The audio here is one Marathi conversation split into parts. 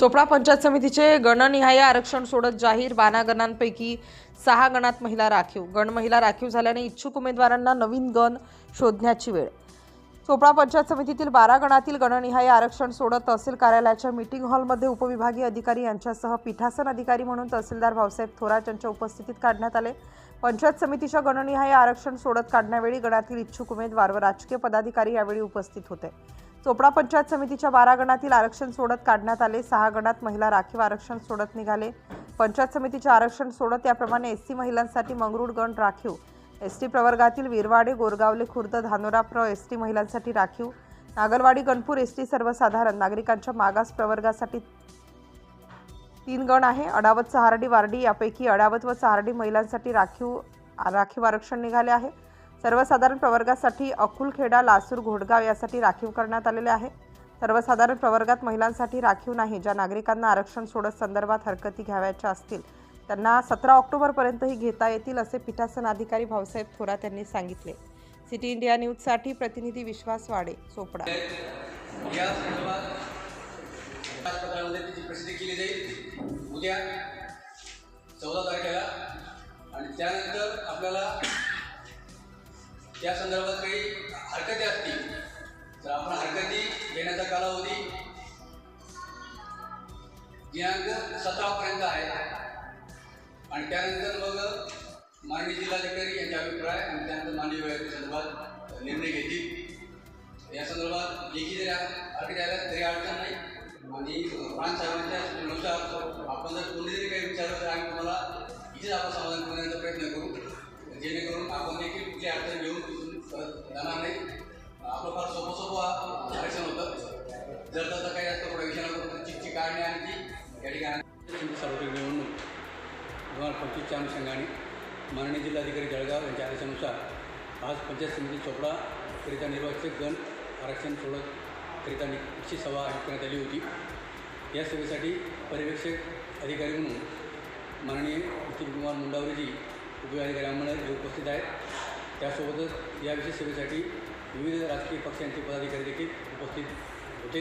चोपडा पंचायत समितीचे गणनिहाय आरक्षण सोडत जाहीर बाना गणांपैकी सहा गणात महिला राखीव. गण महिला राखीव झाल्याने इच्छुक उमेदवारांना नवीन गण शोधण्याची वेळ. चोपडा पंचायत समितीतील बारा गणातील गणनिहाय आरक्षण सोडत तहसील कार्यालयाच्या मीटिंग हॉलमध्ये उपविभागीय अधिकारी यांच्यासह पीठासन अधिकारी म्हणून तहसीलदार भाऊसाहेब थोरात यांच्या उपस्थितीत काढण्यात आले. पंचायत समितीच्या गणनिहाय आरक्षण सोडत काढण्यावेळी गणातील इच्छुक उमेदवार व राजकीय पदाधिकारी यावेळी उपस्थित होते. चोपडा पंचायत समितीच्या बारा गणातील आरक्षण सोडत काढण्यात आले. सहा गणात महिला राखीव आरक्षण सोडत निघाले. पंचायत समितीचे आरक्षण सोडत याप्रमाणे एस सी महिलांसाठी मंगरुळ गण राखीव. एस टी प्रवर्गातील विरवाडे गोरगावले खुर्द धानोरा प्र एस टी महिलांसाठी राखीव. नागलवाडी गणपूर एस टी सर्वसाधारण. नागरिकांच्या मागास प्रवर्गासाठी तीन गण आहे. अडावत सहारडी वारडी यापैकी अडावत व सहारडी महिलांसाठी राखीव राखीव आरक्षण निघाले आहे. सर्वसाधारण प्रवर्गासाठी अकुलखेडा लासूर घोडगाव यासाठी राखीव करण्यात आलेले आहे. सर्वसाधारण प्रवर्गात महिलांसाठी राखीव नाही ज्या नागरिकांना आरक्षण सोडत संदर्भात हरकती घ्यावयाच्या असतील त्यांना सतरा ऑक्टोबरपर्यंतही घेता येतील असे पीठासन अधिकारी भाऊसाहेब थोरात यांनी सांगितले. सिटी इंडिया न्यूजसाठी प्रतिनिधी विश्वास वाडे चोपडा. या त्याची प्रसिद्धी केली जाईल. उद्या चौदा तारखेला आणि त्यानंतर आपल्याला त्या संदर्भात काही हरकती असतील तर आपण हरकती घेण्याचा कालावधी दिनांक सतरापर्यंत आहे. आणि त्यानंतर मग माननीय जिल्हाधिकारी यांचे अभिप्राय आणि त्यानंतर माननीय विभागाच्या संदर्भात निर्णय घेतील. या संदर्भात लेखी जरी हरकती आल्या तरी अडचण नाही. आणि प्राण साहेबांच्या सूचनेनुसार आपण जर कोणी जरी काही विचारलं तर आम्ही तुम्हाला इथेच आपण समाधान करण्याचा प्रयत्न करू. जेणेकरून आपण देखील कुठली अडचण घेऊन परत जाणार नाही. आपलं फार सोपं सोपं आरक्षण होतं. जर त्याचा काही जास्त पुढे विषय नको चिकची काढणे आणि ती या ठिकाणी सार्वत्रिक निवडणूक दोन हजार पंचवीसच्या अनुषंगाने माननीय जिल्हाधिकारी जळगाव यांच्या आदेशानुसार आज पंचायत समिती चोपडा करिता निर्वाचित गण आरक्षण सोडत करिता निश्चित सभा आयोजित करण्यात आली होती. या सभेसाठी पर्यवेक्षक अधिकारी म्हणून माननीय नितीन कुमार मुंडावरीजी उपविभागाधिकारी आमदार हे उपस्थित आहेत. त्यासोबतच या विशेष सभेसाठी विविध राजकीय पक्षांचे पदाधिकारी देखील उपस्थित होते.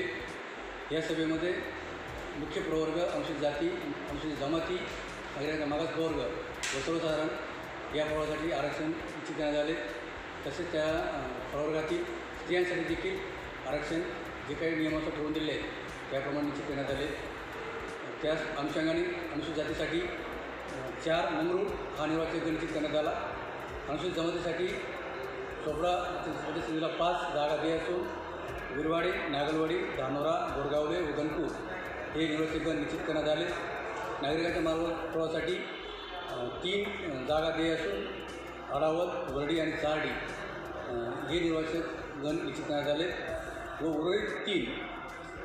या सभेमध्ये मुख्य प्रवर्ग अनुसूचित जाती अनुसूचित जमाती नागरिकांचा मागास प्रवर्ग व सर्वसाधारण या प्रवर्गासाठी आरक्षण निश्चित करण्यात आले. तसेच त्या प्रवर्गातील स्त्रियांसाठी देखील आरक्षण जे काही नियमाचं ठरवून दिले आहेत त्याप्रमाणे निश्चित करण्यात आले. त्याच अनुषंगाने अनुसूचित जातीसाठी चार मंगरूळ हा निर्वाचित निश्चित करण्यात आला. अनुसूचित जमातीसाठी चोपडा समितीला पाच जागा दे असून विरवाडी नागलवाडी धानोरा गोरगावले उदनपूर हे निवासी गण निश्चित करण्यात आले. नागरिकांच्या मार्गप्रवाहासाठी तीन जागा दे असून अडावत वरडी आणि चारडी हे निर्वाचक गण निश्चित करण्यात आले. व उर्वरित तीन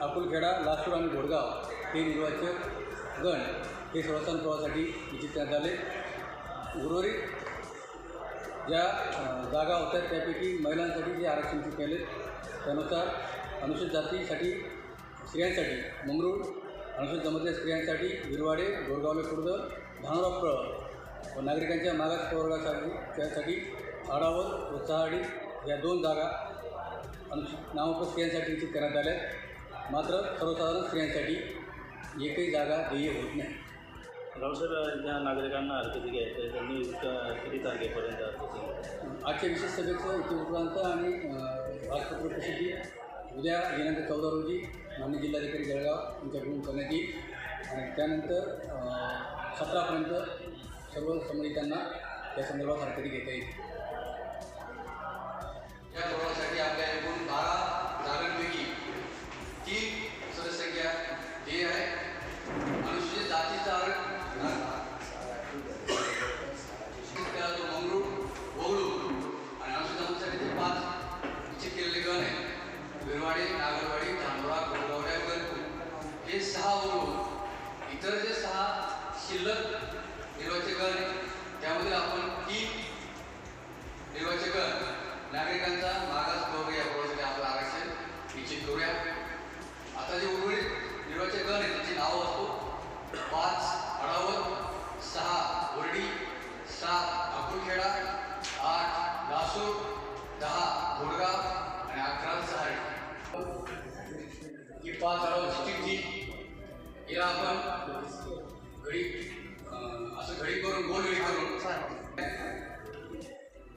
अकोलखेडा लासूर आणि घोडगाव हे निर्वाचक गण हे सर्वस्थान प्रवाहासाठी निश्चित करण्यात आले. उर्वरित ज्या जागा होत्या त्यापैकी महिलांसाठी जे आरक्षण निश्चित केले त्यानुसार अनुसूचित जातीसाठी स्त्रियांसाठी मंगरूळ अनुसूचित जमातीच्या स्त्रियांसाठी विरवाडे गोरगावले खुर्द धानोरा व नागरिकांच्या मागास प्रवर्गासाठी त्यासाठी आडावत व चहाडी या दोन जागा अनुसूचित नामक स्त्रियांसाठी निश्चित करण्यात आल्या आहेत. मात्र सर्वसाधारण स्त्रियांसाठी एकही जागा देय होत नाही राव सर ज्या नागरिकांना हरकती घ्यायचं आहे त्यांनी क- किती तारखेपर्यंत हरकती आजच्या विशेष सभेचं इतिवृत्तांत आणि राजपत्र प्रसिद्धी उद्या दिनांक चौदा रोजी माननीय जिल्हाधिकारी जळगाव यांच्याकडून करण्यात येईल. आणि त्यानंतर सतरापर्यंत सर्व संबंधितांना या संदर्भात हरकती घेता येईल.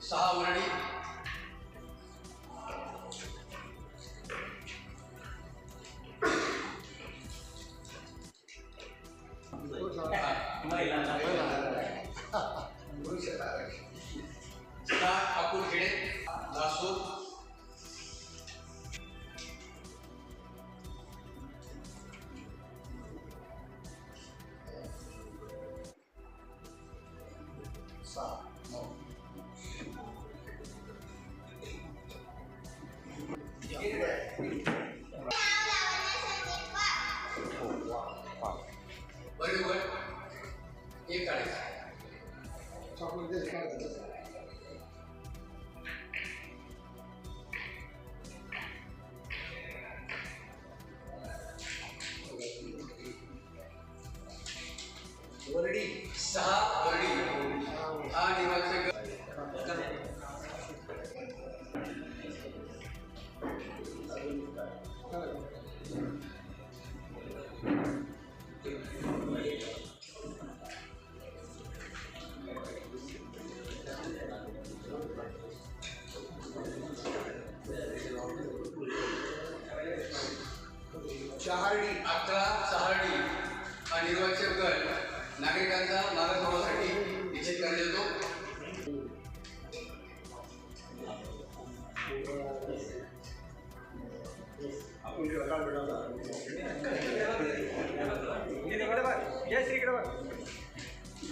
सहा वर्णी. सहा ठाकूर वरडी सहा वरडी. हा निवासी शहाडी अकरा चहाडी हा निर्वाचक गट. नागरिकांचा मार्ग होण्यासाठी निश्चित करण्यात येतो.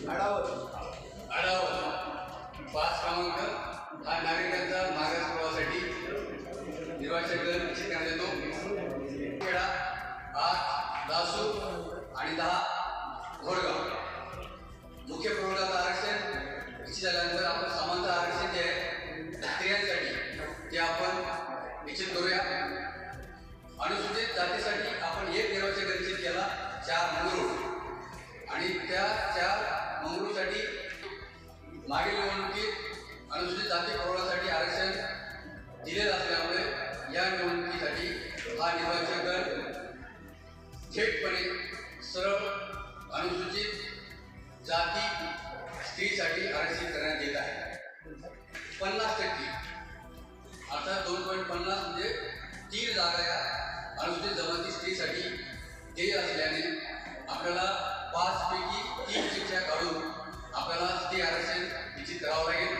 आढावा पाच क्रमांक. हा नागरिकांचा मागास प्रवाहासाठी निर्वाचक निश्चित करण्यात येतो. खेळा. आठ लासूर आणि दहा. ध्येय असल्याने आपल्याला पाचपैकी तीन शिक्षा काढून आपल्याला ती आरक्षण निश्चित करावं लागेल.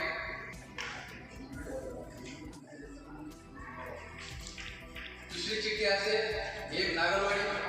दुसरी चिठ्ठी असेल एक नागरवाडी.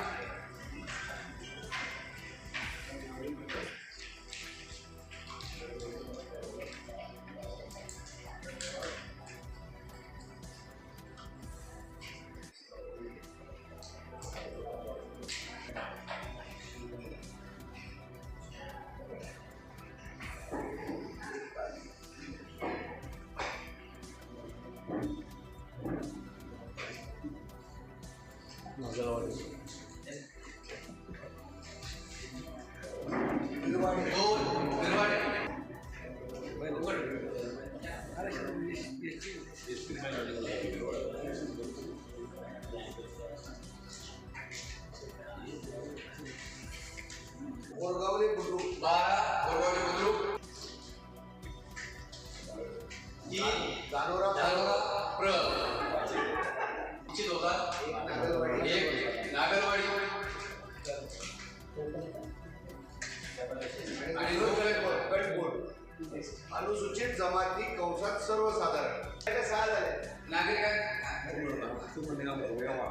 अनुसूचित जमाती कंसात सर्वसाधारण. सहा झाले. नागरिकां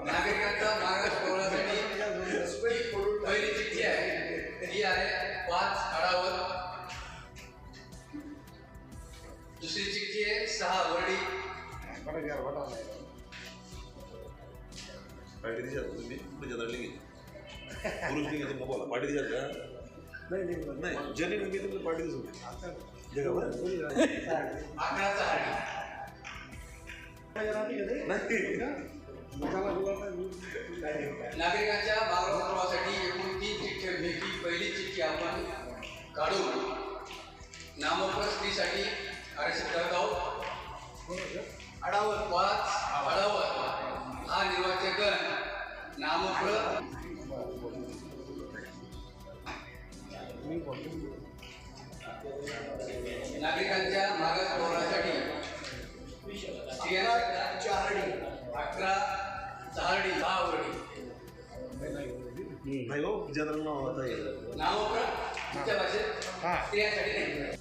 नागरिकांचा मागास करून पहिली चिठ्ठी आहे. ती आहे पाच आडावर दुसरी चिठ्ठी आहे सहा वर्डी. दिशात तुम्ही पुरुष लिंगाचे बोला पार्टी दिशात का नाही जनी लिंगे तुम्ही पार्टी दिसू नागरिकांच्या मागास एकूण तीन चिठ्ठ्यांपैकी पहिली चिठ्ठी आपण काढून नामप्रस्तीसाठी आरक्षित करत आहोत. अडावत पाच अडावत हा निर्वाचक गण नामप्रत नागरिकांच्या मागास प्रवर्गासाठी चहाडी अठरा चहाडी दहा वर्डी. नाही हो जनरल नाव आता हे. नाव तुमच्या भाषेत? स्त्रियांसाठी नाही.